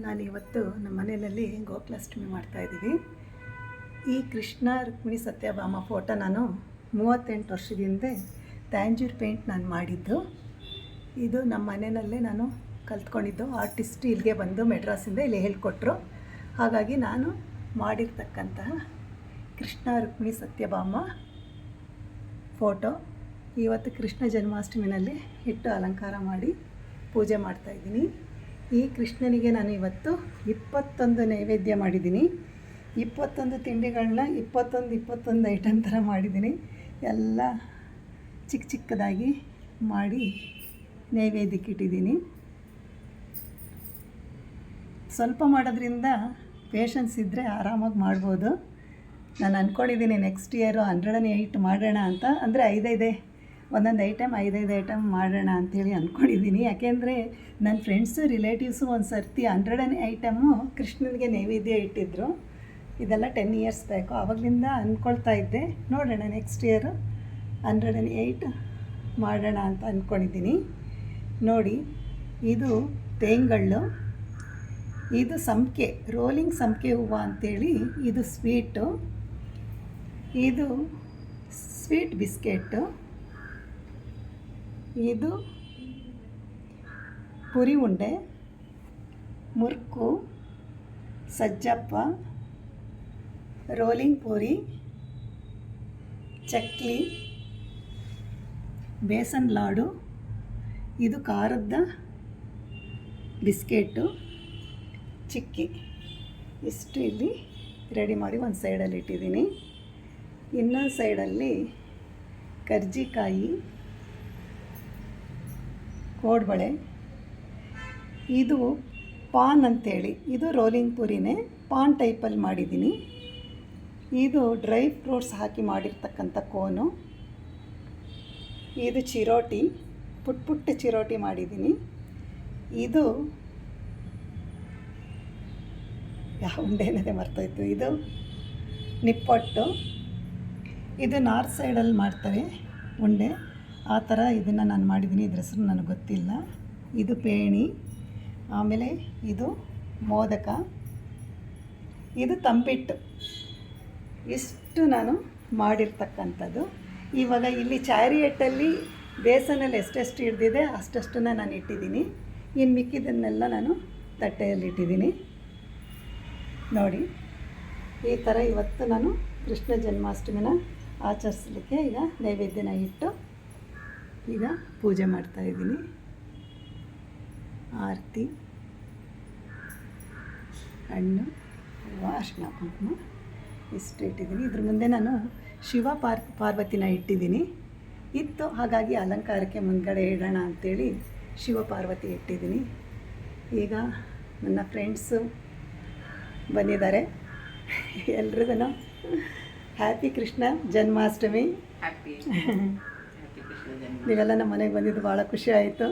ನಾನು ಇವತ್ತು ನಮ್ಮ ಮನೆಯಲ್ಲಿ ಗೋಕುಲಾಷ್ಟಮಿ ಮಾಡ್ತಾಯಿದ್ದೀವಿ ಈ ಕೃಷ್ಣ ರುಕ್ಮಿಣಿ ಸತ್ಯಭಾಮ ಫೋಟೋ ನಾನು ಮೂವತ್ತೆಂಟು ವರ್ಷದಿಂದ ಹಿಂದೆ ಪೇಂಟ್ ನಾನು ಮಾಡಿದ್ದು. ಇದು ನಮ್ಮ ಮನೆಯಲ್ಲೇ ನಾನು ಕಲ್ತ್ಕೊಂಡಿದ್ದು. ಆರ್ಟಿಸ್ಟ್ ಇಲ್ಲಿಗೆ ಬಂದು ಮೆಡ್ರಾಸಿಂದ ಇಲ್ಲಿ ಹೇಳಿಕೊಟ್ರು. ಹಾಗಾಗಿ ನಾನು ಮಾಡಿರ್ತಕ್ಕಂತಹ ಕೃಷ್ಣ ರುಕ್ಮಿಣಿ ಸತ್ಯಭಾಮ ಫೋಟೋ ಇವತ್ತು ಕೃಷ್ಣ ಜನ್ಮಾಷ್ಟಮಿನಲ್ಲಿ ಇಟ್ಟು ಅಲಂಕಾರ ಮಾಡಿ ಪೂಜೆ ಮಾಡ್ತಾಯಿದ್ದೀನಿ ಈ ಕೃಷ್ಣನಿಗೆ ನಾನು ಇವತ್ತು ಇಪ್ಪತ್ತೊಂದು ನೈವೇದ್ಯ ಮಾಡಿದ್ದೀನಿ. ಇಪ್ಪತ್ತೊಂದು ತಿಂಡಿಗಳನ್ನ ಇಪ್ಪತ್ತೊಂದು ಇಪ್ಪತ್ತೊಂದು ಐಟಮ್ ಥರ ಮಾಡಿದ್ದೀನಿ. ಎಲ್ಲ ಚಿಕ್ಕ ಚಿಕ್ಕದಾಗಿ ಮಾಡಿ ನೈವೇದ್ಯಕ್ಕೆ ಇಟ್ಟಿದ್ದೀನಿ. ಸ್ವಲ್ಪ ಮಾಡೋದ್ರಿಂದ ಪೇಷನ್ಸ್ ಇದ್ದರೆ ಆರಾಮಾಗಿ ಮಾಡ್ಬೋದು. ನಾನು ಅಂದ್ಕೊಂಡಿದ್ದೀನಿ ನೆಕ್ಸ್ಟ್ ಇಯರು ಹಂಡ್ರೆಡ್ ಏಯ್ಟ್ ಮಾಡೋಣ ಅಂತ. ಅಂದರೆ ಐದೈದೇ. ಒಂದೊಂದು ಐಟಮ್ ಐದೈದು ಐಟಮ್ ಮಾಡೋಣ ಅಂಥೇಳಿ ಅಂದ್ಕೊಂಡಿದ್ದೀನಿ ಯಾಕೆಂದರೆ ನನ್ನ ಫ್ರೆಂಡ್ಸು ರಿಲೇಟಿವ್ಸು ಒಂದು ಸರ್ತಿ ಹಂಡ್ರೆಡನೇ ಐಟಮು ಕೃಷ್ಣನಿಗೆ ನೈವೇದ್ಯ ಇಟ್ಟಿದ್ದರು ಇದೆಲ್ಲ ಟೆನ್ ಇಯರ್ಸ್ ಬೇಕು ಆವಾಗಲಿಂದ ಅಂದ್ಕೊಳ್ತಾ ಇದ್ದೆ. ನೋಡೋಣ next year hundred and eight ಮಾಡೋಣ ಅಂತ ಅಂದ್ಕೊಂಡಿದ್ದೀನಿ ನೋಡಿ, ಇದು ತೇಂಗಳ್ಳು. ಇದು ಸಂಕೆ ರೋಲಿಂಗ್ ಸಂಕೆ ಹೂವು ಅಂತೇಳಿ ಇದು ಸ್ವೀಟು ಇದು ಸ್ವೀಟ್ ಬಿಸ್ಕೆಟ್ಟು ಇದು ಪುರಿ ಉಂಡೆ, ಮುರ್ಕು, ಸಜ್ಜಪ್ಪ, ರೋಲಿಂಗ್ ಪೂರಿ, ಚಕ್ಲಿ, ಬೇಸನ್ ಲಾಡು, ಇದು ಖಾರದ ಬಿಸ್ಕೆಟು, ಚಿಕ್ಕಿ. ಇಷ್ಟು ಇಲ್ಲಿ ರೆಡಿ ಮಾಡಿ ಒಂದು ಸೈಡಲ್ಲಿ ಇಟ್ಟಿದ್ದೀನಿ. ಇನ್ನೊಂದು ಸೈಡಲ್ಲಿ ಕರ್ಜಿಕಾಯಿ ಕೋಡ್ಬಳೆ ಇದು ಪಾನ್ ಅಂತೇಳಿ. ಇದು ರೋಲಿಂಗ್ ಪುರಿನೇ. ಪಾನ್ ಟೈಪಲ್ಲಿ ಮಾಡಿದ್ದೀನಿ. ಇದು ಡ್ರೈ ಫ್ರೂಟ್ಸ್ ಹಾಕಿ ಮಾಡಿರ್ತಕ್ಕಂಥ ಕೋನು. ಇದು ಚಿರೋಟಿ. ಪುಟ್ ಪುಟ್ಟ ಚಿರೋಟಿ ಮಾಡಿದ್ದೀನಿ. ಇದು ಯಾವ ಉಂಡೆ ಮರ್ತೋಯ್ತು. ಇದು ನಿಪ್ಪಟ್ಟು. ಇದು ನಾರ್ತ್ ಸೈಡಲ್ಲಿ ಮಾಡ್ತಾರೆ ಉಂಡೆ. ಆ ಥರ ಇದನ್ನು ನಾನು ಮಾಡಿದ್ದೀನಿ. ಇದ್ರ ಹೆಸರು ನನಗೆ ಗೊತ್ತಿಲ್ಲ. ಇದು ಪೇಣಿ, ಆಮೇಲೆ ಇದು ಮೋದಕ. ಇದು ತಂಬಿಟ್ಟು ಇಷ್ಟು ನಾನು ಮಾಡಿರ್ತಕ್ಕಂಥದ್ದು. ಇವಾಗ ಇಲ್ಲಿ ಚಾರಿಯೆಟ್ಟಲ್ಲಿ ಬೇಸನಲ್ಲಿ ಎಷ್ಟೆಷ್ಟು ಹಿಡ್ದಿದೆ ಅಷ್ಟಷ್ಟನ್ನ ನಾನು ಇಟ್ಟಿದ್ದೀನಿ. ಇನ್ನು ಮಿಕ್ಕಿದ್ದನ್ನೆಲ್ಲ ನಾನು ತಟ್ಟೆಯಲ್ಲಿ ಇಟ್ಟಿದ್ದೀನಿ. ನೋಡಿ, ಈ ಥರ ಇವತ್ತು ನಾನು ಕೃಷ್ಣ ಜನ್ಮಾಷ್ಟಮಿನ ಆಚರಿಸಲಿಕ್ಕೆ ಈಗ ನೈವೇದ್ಯನ ಇಟ್ಟು ಈಗ ಪೂಜೆ ಮಾಡ್ತಾಯಿದ್ದೀನಿ ಆರತಿ, ಹಣ್ಣು ಅರ್ಶಿನ ಕುಂಕುಮ ಇಷ್ಟು ಇಟ್ಟಿದ್ದೀನಿ. ಇದ್ರ ಮುಂದೆ ನಾನು ಶಿವ ಪಾರ್, ಪಾರ್ವತಿನ ಇಟ್ಟಿದ್ದೀನಿ. ಇತ್ತು, ಹಾಗಾಗಿ ಅಲಂಕಾರಕ್ಕೆ ಮುಂದ್ಗಡೆ ಇಡೋಣ ಅಂಥೇಳಿ ಶಿವ ಪಾರ್ವತಿ ಇಟ್ಟಿದ್ದೀನಿ. ಈಗ ನನ್ನ ಫ್ರೆಂಡ್ಸು ಬಂದಿದ್ದಾರೆ. ಎಲ್ರಿಗೂ ಹ್ಯಾಪಿ ಕೃಷ್ಣ, ಜನ್ಮಾಷ್ಟಮಿ. ಹ್ಯಾಪಿ ನೀವೆಲ್ಲ ನಮ್ಮ ಮನೆಗೆ ಬಂದಿದ್ದು ಭಾಳ ಖುಷಿ ಆಯಿತು.